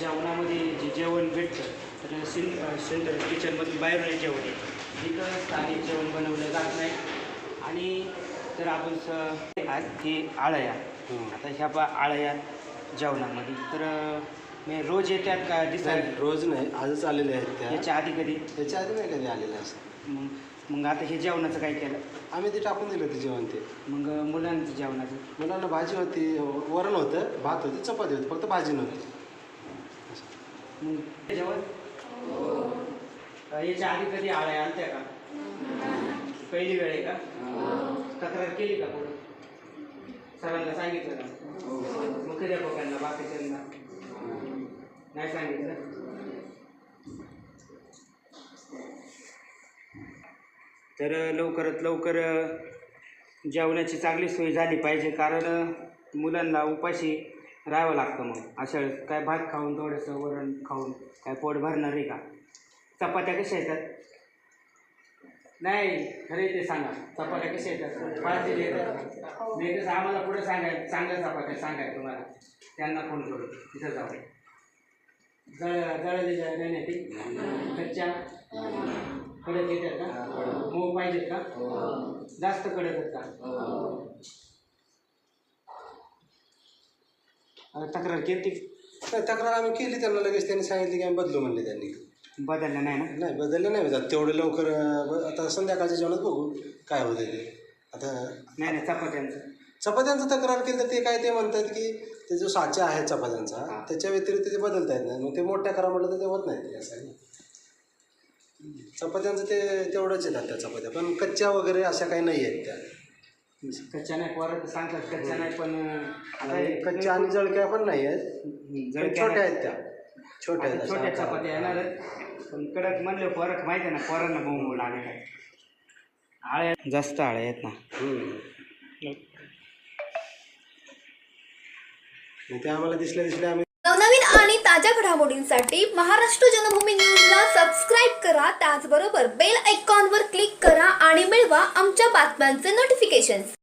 जेवणामध्ये जे जेवण भेटतं तर सिं सेंटर किचनमध्ये बाहेरून जेवण आहे इथं स्थानिक जेवण बनवलं जात नाही. आणि तर आपण स आज हे आळया. आता ह्या पा आळया जेवणामध्ये. तर मी रोज येतात का दिसायला? रोज नाही. आजच आलेले आहेत त्या. याच्या आधी कधी? त्याच्या आधी नाही कधी आलेले असं. मग मग आता हे जेवणाचं काय केलं? आम्ही ते टाकून दिलं ते जेवण ते. मग मुलांचं जेवणाचं? मुलांना भाजी होती वरण होतं भात होती चपाती होती फक्त भाजी नव्हती. मग जेवण? अं, याच्या आधी कधी आळ्या आलत्या का? पहिली वेळ आहे का? तक्रार केली का पुढे? सरांना सांगितलं का? मग कधी लोकांना बाकीच्यांना? नाही सांगितलं? तर लवकरात लवकर जेवणाची चांगली सोय झाली पाहिजे. कारण मुलांना उपाशी राहावं लागतं मग. अशा वेळेस काय भात खाऊन थोडंसं वरण खाऊन काय पोट भरणार आहे का? चपात्या कशा येतात? नाही खरे ते सांगा. चपात्या कशा येतात? पाच येतात नाही कसं आम्हाला पुढे सांगाय चांगल्या चपात्या सांगाय तुम्हाला. त्यांना फोन करू. तिथं जाऊ. जळ जळलेल्या नाही ती. कच्च्या कडक येतात का? मऊ पाहिजेत का? जास्त कडक आहेत का? तक्रार केली नाही तक्रार आम्ही केली त्यांना लगेच. त्यांनी सांगितले की आम्ही बदलू म्हणले त्यांनी. बदललं नाही ना? नाही बदललं नाही. जात तेवढे लवकर ब- आता संध्याकाळच्या जेवणात बघू काय होतं ते. आता नाही नाही चपात्यांचं. चपात्यांचं तक्रार केली तर ते काय ते म्हणतात की ते जो साचा आहे चपात्यांचा. त्याच्या व्यतिरिक्त ते बदलता येत नाही. मग ते मोठ्या करा म्हटलं तर ते होत नाही. ते असं आहे ना. चपात्यांचं ते तेवढंच येतात त्या चपात्या. पण कच्च्या वगैरे अशा काही नाही आहेत त्या. कच्च्या नाही पोरं सांगतात कच्च्या नाही पण आता हे- कच्च्या आणि जळक्या पण नाही आहेत. हं, पण जळक्या छोट्या नाही. आहेत त्या. छोट्या आहेत आता छोट्या. चपात्या येणार पण कडक म्हणले फरक माहिती आहे ना पोरांना मऊ लागत आहे आळ्या जास्त आळ्या आहेत ना. हम्म. नाही ते आम्हाला दिसल्या दिसल्या आम्ही नवनवीन आणि ताज्या घडामोडींसाठी महाराष्ट्र जनभूमी न्यूजला सबस्क्राईब करा. त्याचबरोबर बेल आयकॉनवर क्लिक करा आणि मिळवा आमच्या बातम्यांचे नोटिफिकेशन्स